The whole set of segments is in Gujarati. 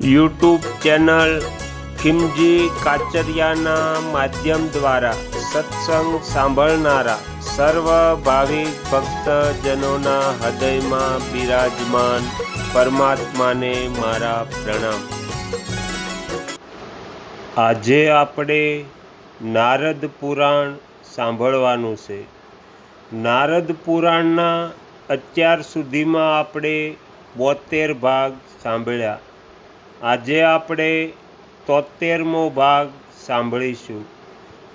યુટ્યુબ ચેનલ ખિમજી કાચરિયાના માધ્યમ દ્વારા સત્સંગ સાંભળનારા સર્વ ભાવિક ભક્તજનોના હૃદયમાં બિરાજમાન પરમાત્માને મારા પ્રણામ. આજે આપણે નારદ પુરાણ સાંભળવાનું છે. નારદ પુરાણના અત્યાર સુધીમાં આપણે બોતેર ભાગ સાંભળ્યા. આજે આપણે તોતેરમો ભાગ સાંભળીશું.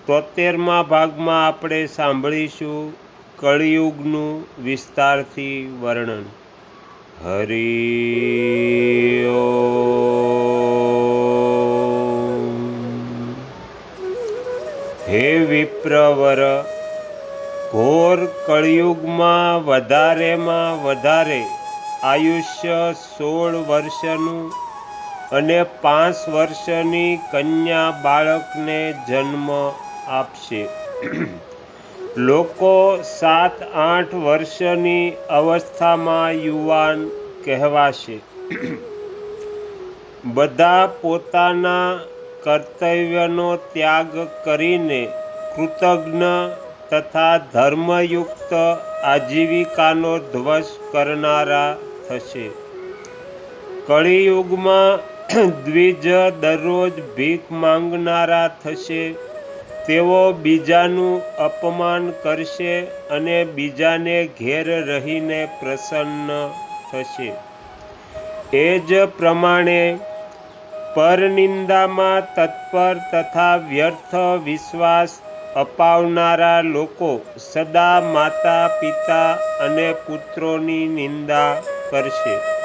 તોતેરમા ભાગમાં આપણે સાંભળીશું કળિયુગનું વિસ્તારથી વર્ણન. હરિ હે વિપ્રવર, ઘોર કળિયુગમાં વધારેમાં વધારે આયુષ્ય સોળ વર્ષનું અને પાંચ વર્ષની કન્યા બાળકને જન્મ આપશે. લોકો સાત આઠ વર્ષની અવસ્થામાં યુવાન કહેવાશે. બધા પોતાના કર્તવ્યનો ત્યાગ કરીને કૃતજ્ઞ તથા ધર્મયુક્ત આજીવિકાનો ધ્વસ કરનારા થશે. કળિયુગમાં દ્વિજ દરરોજ ભીખ માંગનારા થશે. તેઓ બીજાનું અપમાન કરશે અને બીજાને ઘેર રહીને પ્રસન્ન થશે. એ જ પ્રમાણે પરનિંદામાં તત્પર તથા વ્યર્થ વિશ્વાસ અપાવનારા લોકો સદા માતા પિતા અને પુત્રોની નિંદા કરશે.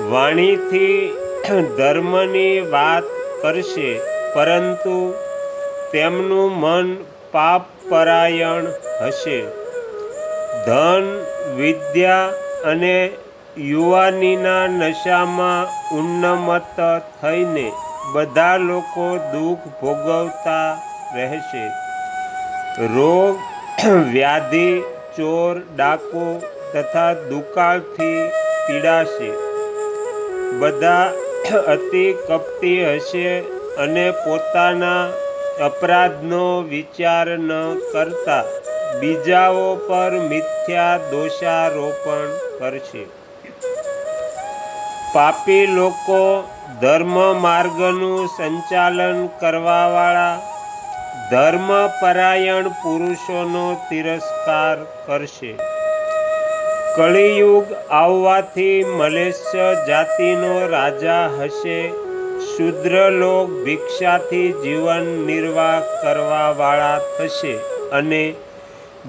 વાણીથી ધર્મની વાત કરશે, પરંતુ તેમનું મન પાપપરાયણ હશે. ધન, વિદ્યા અને યુવાનીના નશામાં ઉન્નમત થઈને બધા લોકો દુઃખ ભોગવતા રહેશે. રોગ, વ્યાધિ, ચોર, ડાકો તથા દુકાળથી પીડાશે. બધા અતિ કપટી હશે અને પોતાના અપરાધનો વિચાર ન કરતા બીજાઓ પર મિથ્યા દોષારોપણ કરશે. પાપી લોકો ધર્મ માર્ગનું સંચાલન કરવાવાળા ધર્મપરાયણ પુરુષોનો તિરસ્કાર કરશે. કળિયુગ આવવાથી મલેશ્ય જાતિનો રાજા હશે. શુદ્રલોક ભિક્ષાથી જીવન નિર્વાહ કરવાવાળા થશે અને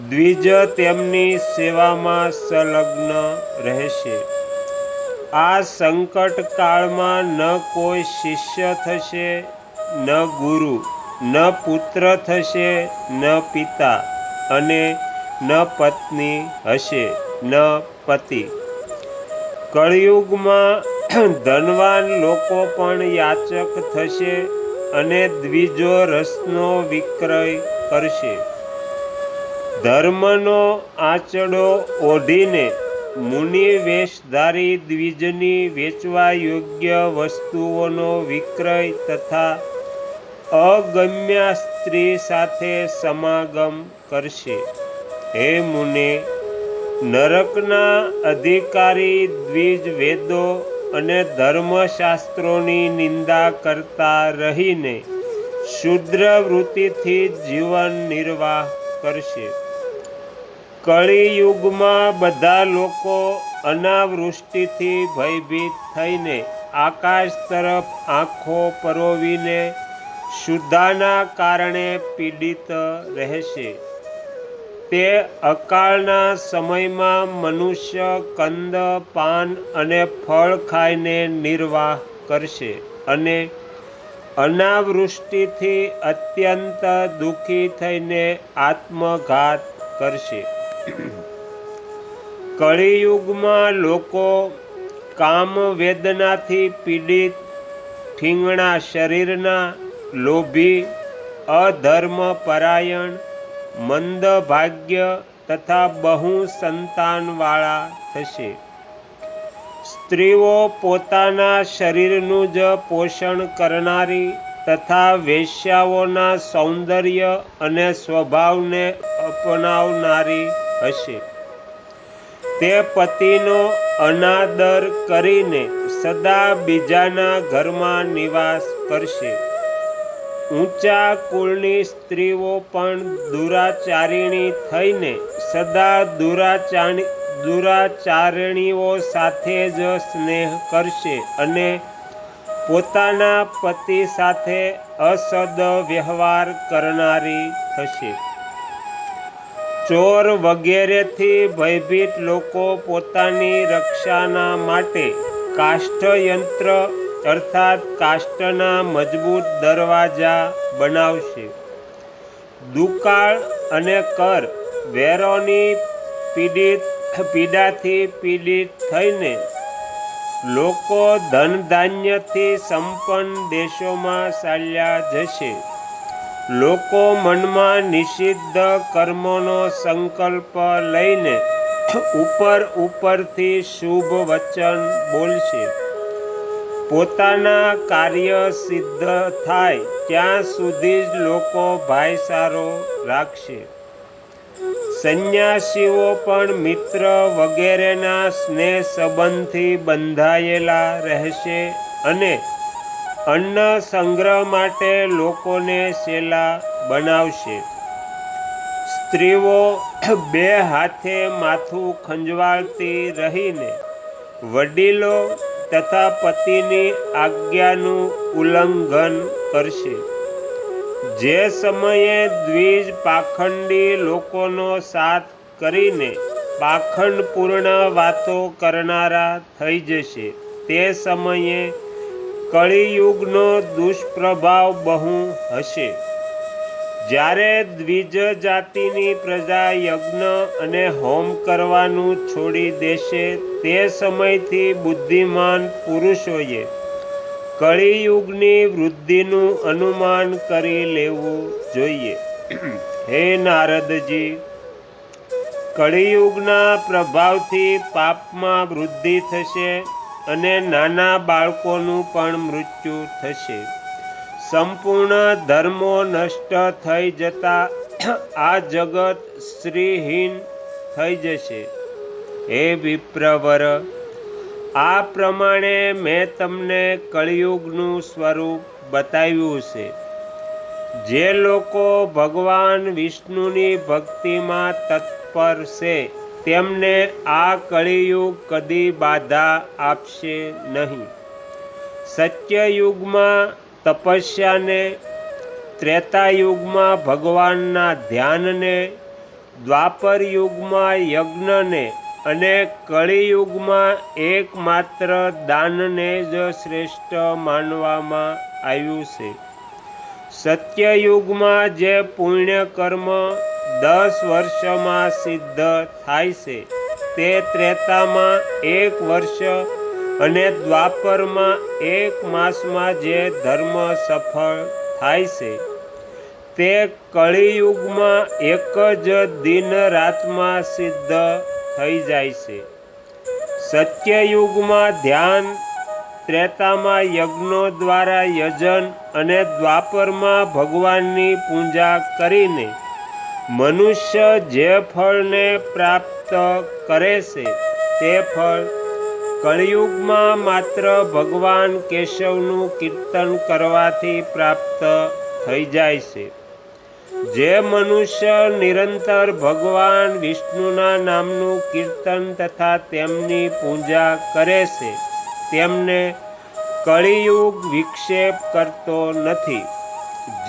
દ્વિજ તેમની સેવામાં સંલગ્ન રહેશે. આ સંકટ કાળમાં ન કોઈ શિષ્ય થશે, ન ગુરુ, ન પુત્ર થશે, ન પિતા અને ન પત્ની હશે. ન પતિ કળિયુગમાં ધનવાન લોકો પણ યાચક થશે અને દ્વિજો રસનો વિક્રય કરશે. ધર્મનો આંચડો ઓઢીને મુનિ વેશધારી દ્વિજની વેચવા યોગ્ય વસ્તુઓનો વિક્રય તથા અગમ્યા સ્ત્રી સાથે સમાગમ કરશે. હે મુને નરકના અધિકારી દ્વિજ વેદો અને ધર્મશાસ્ત્રોની નિંદા કરતા રહીને શુદ્ર વૃત્તિથી જીવન નિર્વાહ કરશે. કળિયુગમાં બધા લોકો અનાવૃષ્ટિથી ભયભીત થઈને આકાશ તરફ આંખો પરોવીને શુદ્ધાના કારણે પીડિત રહેશે. તે અકાળના સમયમાં મનુષ્ય કંદ, પાન અને ફળ ખાઈને નિર્વાહ કરશે અને અનાવૃષ્ટિથી અત્યંત દુઃખી થઈને આત્મઘાત કરશે. કળિયુગમાં લોકો કામ વેદનાથી પીડિત, ઠીંગણા શરીરના લોભી અધર્મ પરાયણ મંદ ભાગ્ય તથા બહુ સંતાનવાળા થશે. સ્ત્રીઓ પોતાના શરીરનું જ પોષણ કરનારી તથા વેશ્યાઓના સૌંદર્ય અને સ્વભાવને અપનાવનારી હશે. તે પતિનો અનાદર કરીને સદા બીજાના ઘરમાં નિવાસ કરશે. ઊંચા કુળની સ્ત્રીઓ પણ દુરાચારિણી થઈને સદા દુરાચારી દુરાચારણીઓ સાથે જ સ્નેહ કરશે અને પોતાના પતિ સાથે અસદ વ્યવહાર કરનારી થશે. ચોર વગેરેથી ભયભીત લોકો પોતાની રક્ષાના માટે કાષ્ઠયંત્ર અર્થાત કાષ્ટના મજબૂત દરવાજા બનાવશે. દુકાળ અને કર વેરોની પીડિત, પીડાથી પીડિત થઈને લોકો ધન ધાન્યથી સંપન્ન દેશોમાં ચાલ્યા જશે. લોકો મનમાં નિષિદ્ધ કર્મોનો સંકલ્પ લઈને ઉપર ઉપરથી શુભ વચન બોલશે. પોતાના કાર્ય સિદ્ધ થાય, ત્યાં સુધી જ લોકો ભાઈસારો રાખશે. સંન્યાસીઓ પણ મિત્ર વગેરેના સ્નેહ સંબંધથી બંધાયેલા રહેશે અને અન્ન સંગ્રહ માટે લોકોને શેલા બનાવશે. સ્ત્રીઓ બે હાથે માથું ખંજવાળતી રહીને વડીલો તથા પતિની આજ્ઞાનું ઉલ્લંઘન કરશે. જે સમયે દ્વિજ પાખંડી લોકોનો સાથ કરીને પાખંડપૂર્ણ વાતો કરનારા થઈ જશે. તે સમયે કળિયુગનો દુષ્પ્રભાવ બહુ હશે. જ્યારે દ્વિજ જાતિની પ્રજા યજ્ઞ અને હોમ કરવાનું છોડી દેશે, તે સમયથી બુદ્ધિમાન પુરુષોએ કળિયુગની વૃદ્ધિનું અનુમાન કરી લેવું જોઈએ. હે નારદજી, કળિયુગના પ્રભાવથી પાપમાં વૃદ્ધિ થશે અને નાના બાળકોનું પણ મૃત્યુ થશે. સંપૂર્ણ ધર્મો નષ્ટ થઈ જતા આ જગત શ્રીહીન થઈ જશે. હે વિપ્રવર, આ પ્રમાણે મેં તમને કળિયુગનું સ્વરૂપ બતાવ્યું છે. જે લોકો ભગવાન વિષ્ણુની ભક્તિમાં તત્પર છે, તેમને આ કળિયુગ કદી બાધા આપશે નહીં. સત્યયુગમાં તપસ્યાને ત્રેતાયુગમાં ભગવાનના ધ્યાનને દ્વાપર યુગમાં યજ્ઞને અને કળિયુગમાં એકમાત્ર દાનને જ શ્રેષ્ઠ માનવામાં આવ્યું છે. સત્યયુગમાં જે પુણ્ય કર્મ દસ વર્ષમાં સિદ્ધ થાય છે, તે ત્રેતામાં એક વર્ષ અને દ્વાપરમાં એક માસમાં જે ધર્મ સફળ થાય છે, તે કળિયુગમાં એક જ દિન રાતમાં સિદ્ધ થઈ જાય છે. સત્યયુગમાં ધ્યાન, ત્રેતામાં યજ્ઞો દ્વારા યજન અને દ્વાપરમાં ભગવાનની પૂજા કરીને મનુષ્ય જે ફળને પ્રાપ્ત કરે છે, તે ફળ કળિયુગમાં માત્ર ભગવાન કેશવનું કીર્તન કરવાથી પ્રાપ્ત થઈ જાય છે. જે મનુષ્ય નિરંતર ભગવાન વિષ્ણુના નામનું કીર્તન તથા તેમની પૂજા કરે છે, તેમને કળિયુગ વિક્ષેપ કરતો નથી.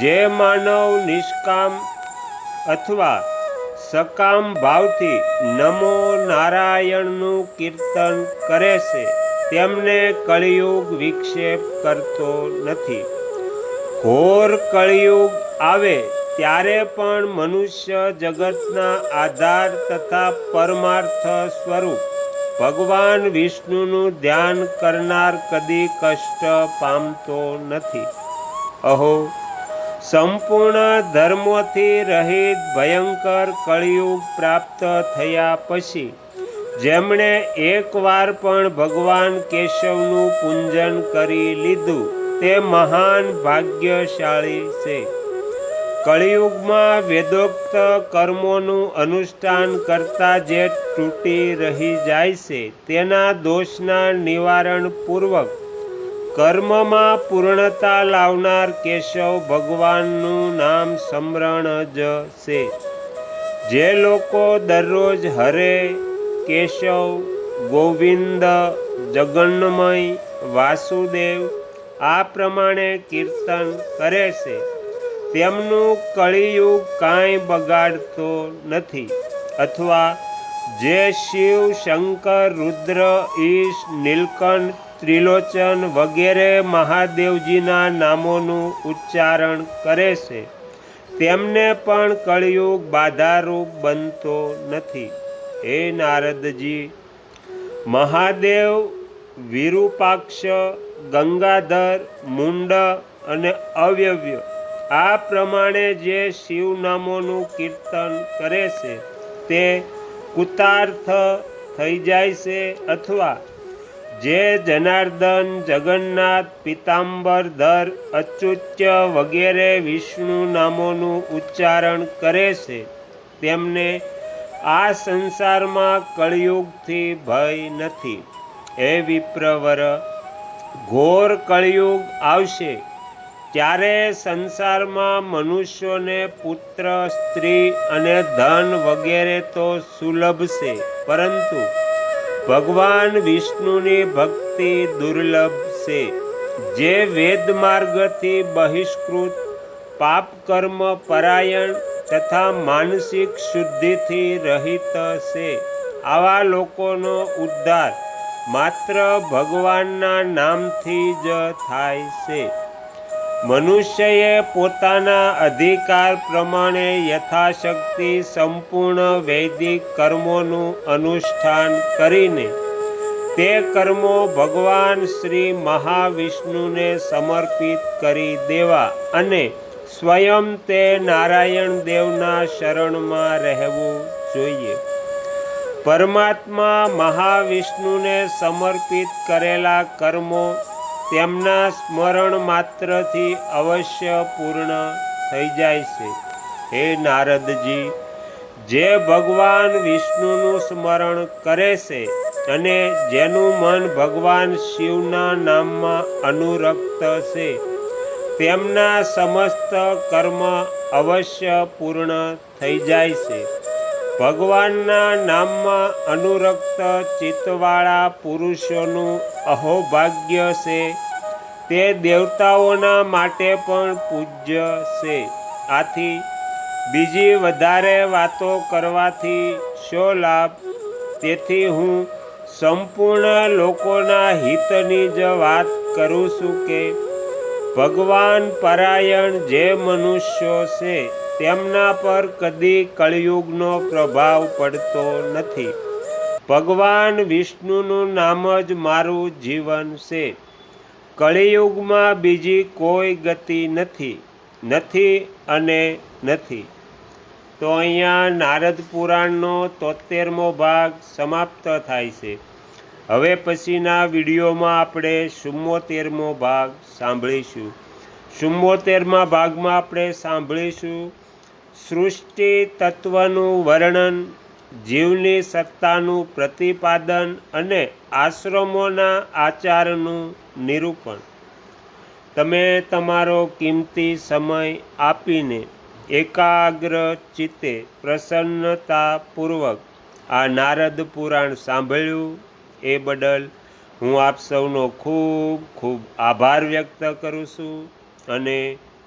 જે માનવ નિષ્કામ અથવા સકામ ભાવથી નમો નારાયણનું કીર્તન કરે છે. તેમને કળિયુગ વિક્ષેપ કરતો નથી. ઘોર કળિયુગ આવે ત્યારે પણ મનુષ્ય જગતના આધાર તથા પરમાર્થ સ્વરૂપ. ભગવાન વિષ્ણુનું ધ્યાન કરનાર કદી કષ્ટ પામતો નથી. અહો સંપૂર્ણ ધર્મોથી રહિત ભયંકર કળિયુગ પ્રાપ્ત થયા પછી જેમણે એકવાર પણ ભગવાન કેશવનું પૂંજન કરી લીધું, તે મહાન ભાગ્યશાળી છે. કળિયુગમાં વેદોક્ત કર્મોનું અનુષ્ઠાન કરતા જે તૂટી રહી જાય છે, તેના દોષના નિવારણ પૂર્વક કર્મમાં પૂર્ણતા લાવનાર કેશવ ભગવાનનું નામ સ્મરણ જ છે. જે લોકો દરરોજ હરે, કેશવ, ગોવિંદ, જગન્મય, વાસુદેવ, આ પ્રમાણે કીર્તન કરે છે. તેમનું કળિયુગ કાંઈ બગાડતો નથી. અથવા જે શિવ, શંકર, રુદ્ર, ઈશ, નીલકંઠ ત્રિલોચન વગેરે મહાદેવજીના નામોનું ઉચ્ચારણ કરે છે. તેમને પણ કળિયુગ બાધારૂપ બનતો નથી. હે નારદજી, મહાદેવ, વિરૂપાક્ષ, ગંગાધર, મુંડ અને અવ્યવ્ય, આ પ્રમાણે જે શિવ નામોનું કીર્તન કરે છે, તે કૃતાર્થ થઈ જાય છે અથવા જે જનાર્દન, જગન્નાથ, પિતાંબર ધર અચ્યુત્ય વગેરે વિષ્ણુ નામોનું ઉચ્ચારણ કરે છે. તેમને આ સંસારમાં કળિયુગથી ભય નથી. હે વિપ્રવર, ઘોર કળિયુગ આવશે. ત્યારે સંસારમાં મનુષ્યોને પુત્ર, સ્ત્રી અને ધન વગેરે તો સુલભ છે, પરંતુ ભગવાન વિષ્ણુની ભક્તિ દુર્લભ છે. જે વેદ માર્ગથી બહિષ્કૃત, પાપ કર્મ પરાયણ તથા માનસિક શુદ્ધિથી રહિત છે. આવા લોકોનો ઉદ્ધાર માત્ર ભગવાનના નામથી જ થાય છે. મનુષ્યએ પોતાના અધિકાર પ્રમાણે યથાશક્તિ સંપૂર્ણ વૈદિક કર્મોનું અનુષ્ઠાન કરીને તે કર્મો ભગવાન શ્રી મહાવિષ્ણુને સમર્પિત કરી દેવા અને સ્વયં તે નારાયણ દેવના શરણમાં રહેવું જોઈએ. પરમાત્મા મહાવિષ્ણુને સમર્પિત કરેલા કર્મો તેમના સ્મરણ માત્રથી અવશ્ય પૂર્ણ થઈ જાય છે. હે નારદજી, જે ભગવાન વિષ્ણુનું સ્મરણ કરે છે અને જેનું મન ભગવાન શિવના નામમાં અનુરક્ત છે, તેમના સમસ્ત કર્મ અવશ્ય પૂર્ણ થઈ જાય છે. ભગવાનના નામમાં અનુરક્ત ચિત્તવાળા પુરુષોનું અહોભાગ્ય છે. તે દેવતાઓના માટે પણ પૂજ્ય છે. આથી બીજી વધારે વાતો કરવાથી શો લાભ? તેથી હું સંપૂર્ણ લોકોના હિતની જ વાત કરું છું કે ભગવાન પરાયણ જે મનુષ્યો છે તેમના પર કદી કળિયુગનો પ્રભાવ પડતો નથી. ભગવાન વિષ્ણુનું નામ જ મારું જીવન છે. કળિયુગમાં બીજી કોઈ ગતિ નથી નથી અને નથી. તો અહીંયા નારદ પુરાણનો તોતેરમો ભાગ સમાપ્ત થાય છે. હવે પછીના વિડીયોમાં આપણે ચુમ્મોતેરમો ભાગ સાંભળીશું. ચુમ્મોતેરમા ભાગમાં આપણે સાંભળીશું સૃષ્ટિ તત્વનું વર્ણન, જીવની સત્તાનું પ્રતિપાદન અને આશ્રમોના આચારનું નિરૂપણ. તમે તમારો કિંમતી સમય આપીને એકાગ્ર ચિત્તે પ્રસન્નતાપૂર્વક આ નારદ પુરાણ સાંભળ્યું, એ બદલ હું આપ સૌનો ખૂબ ખૂબ આભાર વ્યક્ત કરું છું અને